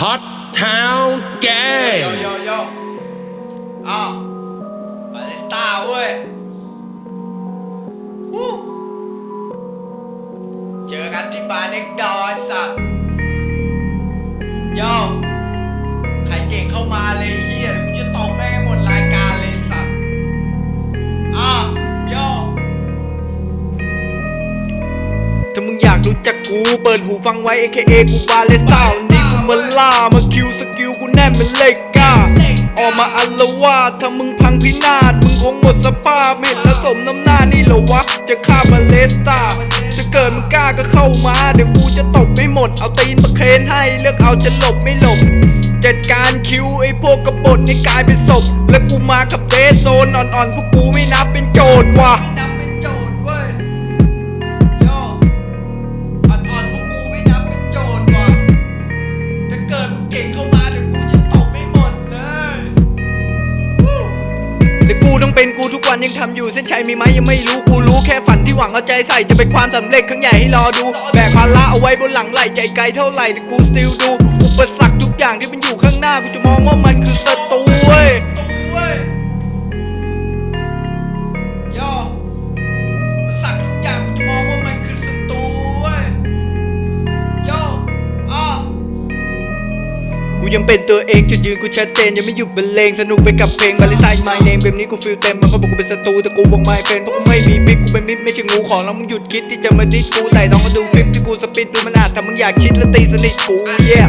Hot Town โย Gang โยโยอ้าวบาเลสต้าเว้ยวู้เจอกันที่บาร์เน็กดอร์ไอ้สัตว์โยใครเก่งเข้ามาเลยเฮียเดี๋ยวกูจะตบแม่งให้หมดรายการเลยสัตว์อ้าวโยถ้ามึงอยากรู้จักกู เปิดหูฟังไว้ AKA กูบาเลสต้าวันนี้กู มาล่ามาคิวสกิลกูแน่นเป็นเลขก้าออกมาอัลวาดถ้ามึงพังพินาศมึงคงหมดสภาพเห็นและสมน้ำหน้านี่เหรอวะ จะฆ่าบาเลสต้าจะเกิดมึงกล้าก็เข้ามา เดี๋ยวกูจะตบไม่หมด เอาตีนมาเคนให้เลือกเอาจะหลบไม่หลบจัดการคิวไอ้พวกกบฏนี่กลายเป็นศพ แล้วกูมากับเดซโซนอ่อนๆพวกกูไม่นับเป็นโจทย์ว่ะ วันยังทำอยู่เส้นชัยมีไหมยังไม่รู้กูรู้แค่ฝันที่หวังเอาใจใส่จะเป็นความสำเร็จครั้งใหญ่ให้รอดู แบกภาระเอาไว้บนหลังไหลใจไกลเท่าไหร่แต่กูสติลดู อุปสรรคทุกอย่างที่มันอยู่ข้างหน้ากูจะมองว่ามันคือศั กูยังเป็นตัวเองจุดยืนกูชัดเจนยังไม่หยุดบรรเลงสนุกไปกับเพลงบาลิซายไมเนมเบบนี้กูฟิลเต็มมันก็บอกกูเป็นศัตรูแต่กูบอกไม่เป็นเพราะกูไม่มีพิษกูเป็นมิตรไม่ใช่งูของแล้วมึงหยุดคิดที่จะมาดิสกูแต่ต้องมาดูคลิปที่กูสปิดดูมันอาจทำมึงอยากคิดและตีสนิทกูเย่